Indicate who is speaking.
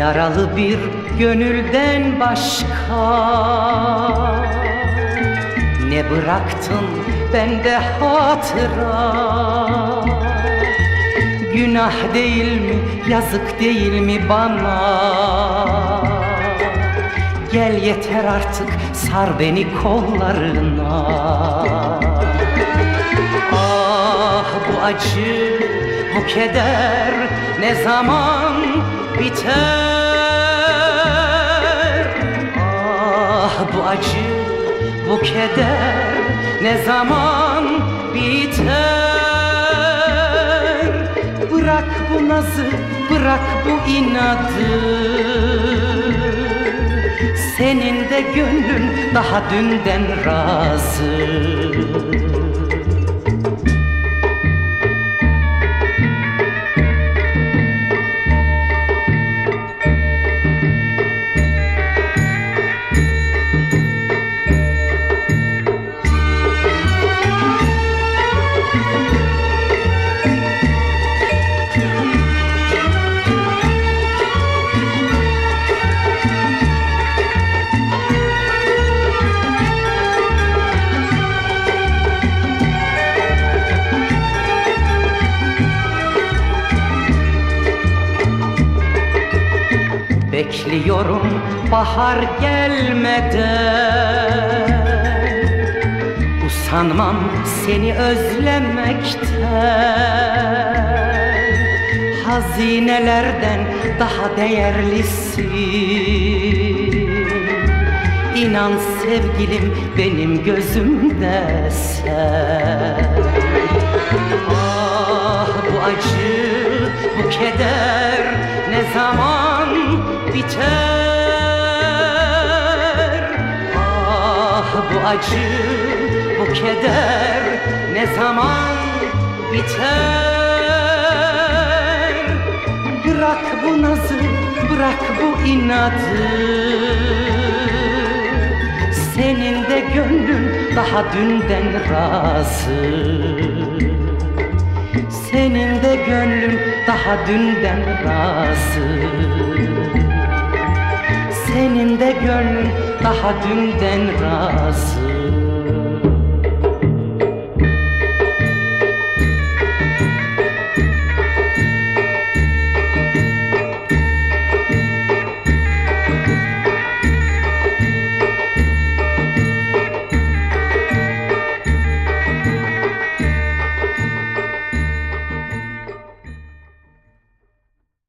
Speaker 1: Yaralı bir gönülden başka. Ne bıraktın bende hatıra? Günah değil mi, yazık değil mi bana? Gel yeter artık, sar beni kollarına. Ah bu acı, bu keder ne zaman biter? Bu keder ne zaman biter? Bırak bu nazı, bırak bu inadı Senin de gönlün daha dünden razı Bekliyorum bahar gelmeden. Usanmam seni özlemekten. Hazinelerden daha değerlisin. İnan sevgilim benim gözümde sen. Ah bu acı, bu keder ne zaman biter? Ah bu acı, bu keder ne zaman biter? Bırak bu nazı, bırak bu inadı Senin de gönlün daha dünden razı senin de gönlün daha dünden razı Senin de gönlün daha dünden razı